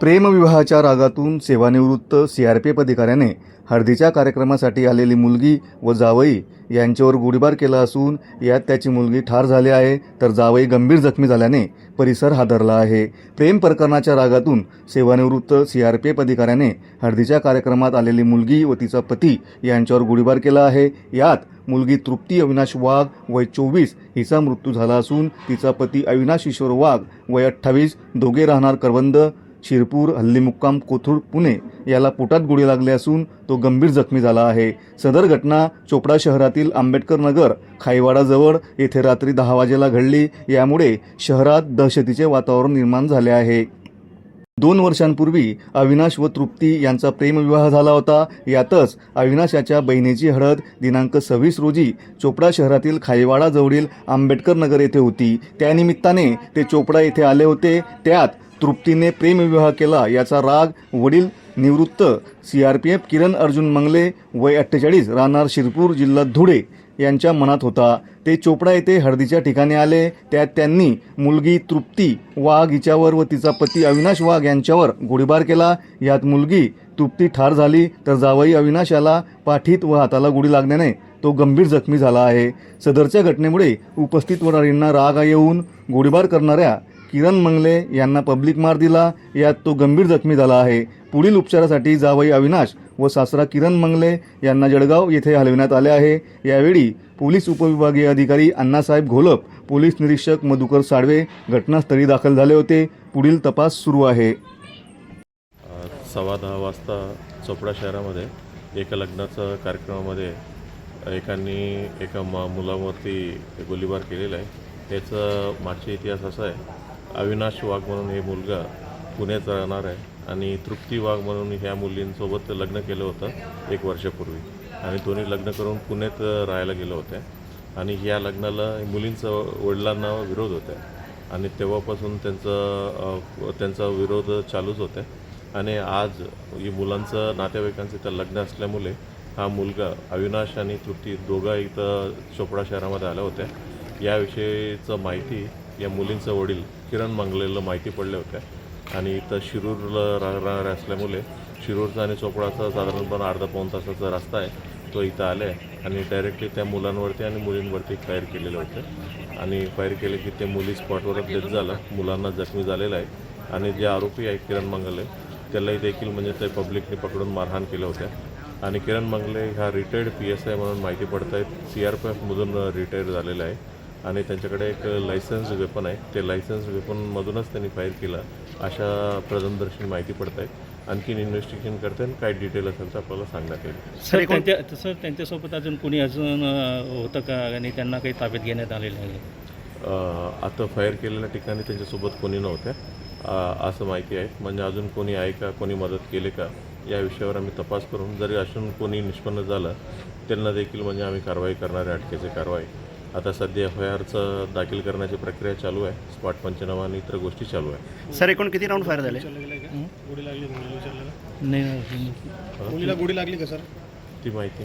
प्रेमविवाहाच्या रागातून सेवानिवृत्त C R P F अधिकाऱ्याने हळदीच्या कार्यक्रमासाठी आलेली मुलगी व जावई यांच्यावर गोळीबार केला असून यात त्याची मुलगी ठार झाली आहे तर जावई गंभीर जखमी झाल्याने परिसर हादरला आहे. प्रेम प्रकरणाच्या रागातून सेवानिवृत्त सी आर पी एफ अधिकाऱ्याने हळदीच्या कार्यक्रमात आलेली मुलगी व तिचा पती यांच्यावर गोळीबार केला आहे. यात मुलगी तृप्ती अविनाश वाघ वय चोवीस हिचा मृत्यू झाला असून तिचा पती अविनाश ईश्वर वाघ वय अठ्ठावीस दोघे राहणार करवंद शिरपूर हल्लीमुक्काम कोथरूड पुणे याला पोटात गोळी लागली असून तो गंभीर जखमी झाला आहे. सदर घटना चोपडा शहरातील आंबेडकर नगर खाईवाडाजवळ येथे रात्री दहा वाजेला घडली. यामुळे शहरात दहशतीचे वातावरण निर्माण झाले आहे. दोन वर्षांपूर्वी अविनाश व तृप्ती यांचा प्रेमविवाह झाला होता. यातच अविनाशाच्या बहिणीची हळद दिनांक सव्वीस रोजी चोपडा शहरातील खाईवाडाजवळील आंबेडकर नगर येथे होती. त्यानिमित्ताने ते चोपडा येथे आले होते. त्यात तृप्तीने प्रेमविवाह केला. याचा राग वडील निवृत्त C R P F Kiran Arjun Mangle वय अठ्ठेचाळीस राहणार शिरपूर जिल्हा धुळे यांच्या मनात होता. ते चोपडा येथे हळदीच्या ठिकाणी आले. त्यात त्यांनी मुलगी तृप्ती वाघ हिच्यावर व तिचा पती अविनाश वाघ यांच्यावर गोळीबार केला. यात मुलगी तृप्ती ठार झाली तर जावई अविनाश याला पाठीत व हाताला गोळी लागल्याने तो गंभीर जखमी झाला आहे. सदरच्या घटनेमुळे उपस्थित वडारींना राग येऊन गोळीबार करणाऱ्या किरण मंगले यांना पब्लिक मार दिला. यात तो गंभीर जखमी झाला आहे. पुढील उपचारासाठी जावई अविनाश व सासरा किरण मंगले यांना जळगाव येथे हलविण्यात आले आहे. यावेळी पोलीस उपविभागीय अधिकारी अण्णासाहेब घोलप पोलीस निरीक्षक मधुकर साळवे घटनास्थळी दाखल झाले होते. पुढील तपास सुरू आहे. सव्वा दहा वाजता चोपडा शहरामध्ये एका लग्नाच्या कार्यक्रमामध्ये एकांनी एका मा मुलावरती गोळीबार केलेला आहे. त्याचा मागचा इतिहास असा आहे अविनाश वाघ म्हणून हे मुलगा पुण्यात राहणार आहे. आणि तृप्ती वाघ म्हणून ह्या मुलींसोबत लग्न केलं होतं एक वर्षापूर्वी. आणि दोन्ही लग्न करून पुण्यात राहायला गेलं होत्या आणि ह्या लग्नाला मुलींचं वडिलांना विरोध होता. आणि तेव्हापासून त्यांचा त्यांचा विरोध चालूच होता. आणि आज ही मुलांचं नातेवाईकांचं इथं लग्न असल्यामुळे हा मुलगा अविनाश आणि तृप्ती दोघा इथं चोपडा शहरामध्ये आल्या होत्या. याविषयीचं माहिती या मुलींचं वडील किरण मांगलेलं माहिती पडल्या होत्या. आणि इथं शिरूरला रा राहणार असल्यामुळे शिरूरचा आणि चोपडाचा साधारणपणे अर्धा पाऊण तासाचा रस्ता आहे. तो इथं आला आहे. आणि डायरेक्टली त्या मुलांवरती आणि मुलींवरती फायर केलेलं होतं. आणि फायर केले की ते मुली स्पॉटवरच डेथ झालं. मुलांना जखमी झालेलं आहे. आणि जे आरोपी आहे किरण मंगले त्यालाही देखील म्हणजे ते पब्लिकने पकडून मारहाण केल्या होत्या आणि किरण मंगले ह्या रिटायर्ड पी एस आय म्हणून माहिती पडत आहेत सी आर पी एफमधून रिटायर झालेलं आहे. आणि त्यांच्याकडे एक लायसन्स वेपन आहे. ते लायसन्स वेपनमधूनच त्यांनी फायर केलं. अशा प्रथमदर्शी माहिती पडत आहेत. आणखीन इन्व्हेस्टिगेशन करते आणि काय डिटेल असेल तर आपल्याला सांगण्यात येईल. सर त्यांच्या तसं त्यांच्यासोबत अजून कोणी अजून होतं का? आणि त्यांना काही ताब्यात घेण्यात आलेलं आहे? अ, आता फायर केलेल्या ठिकाणी त्यांच्यासोबत कोणी नव्हत्या. असं माहिती आहे. म्हणजे अजून कोणी आहे का? कोणी मदत केली का? या विषयावर आम्ही तपास करून जरी अजून कोणी निष्पन्न झालं त्यांना देखील म्हणजे आम्ही कारवाई करणार आहे अटकेची कारवाई. आता सध्या एफ आय आरचं दाखल करण्याची प्रक्रिया चालू आहे. स्पॉट पंचनामा आणि इतर गोष्टी चालू आहे. सर एकूण किती राऊंड फायर झाले? गोडी लागली का? नाही नाही, मुलीला गोडी लागली का सर? ती माहिती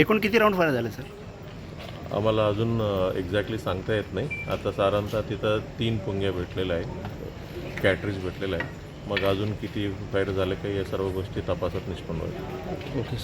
एकूण किती राऊंड फायर झाले सर? आम्हाला अजून एक्झॅक्टली सांगता येत नाही. आता साधारणतः तिथं तीन पुंग्या भेटलेल्या आहेत. कॅटरीज भेटलेल्या आहे मग अजून किती फायर झाले काही या सर्व गोष्टी तपासात निष्पन्न होईल. ओके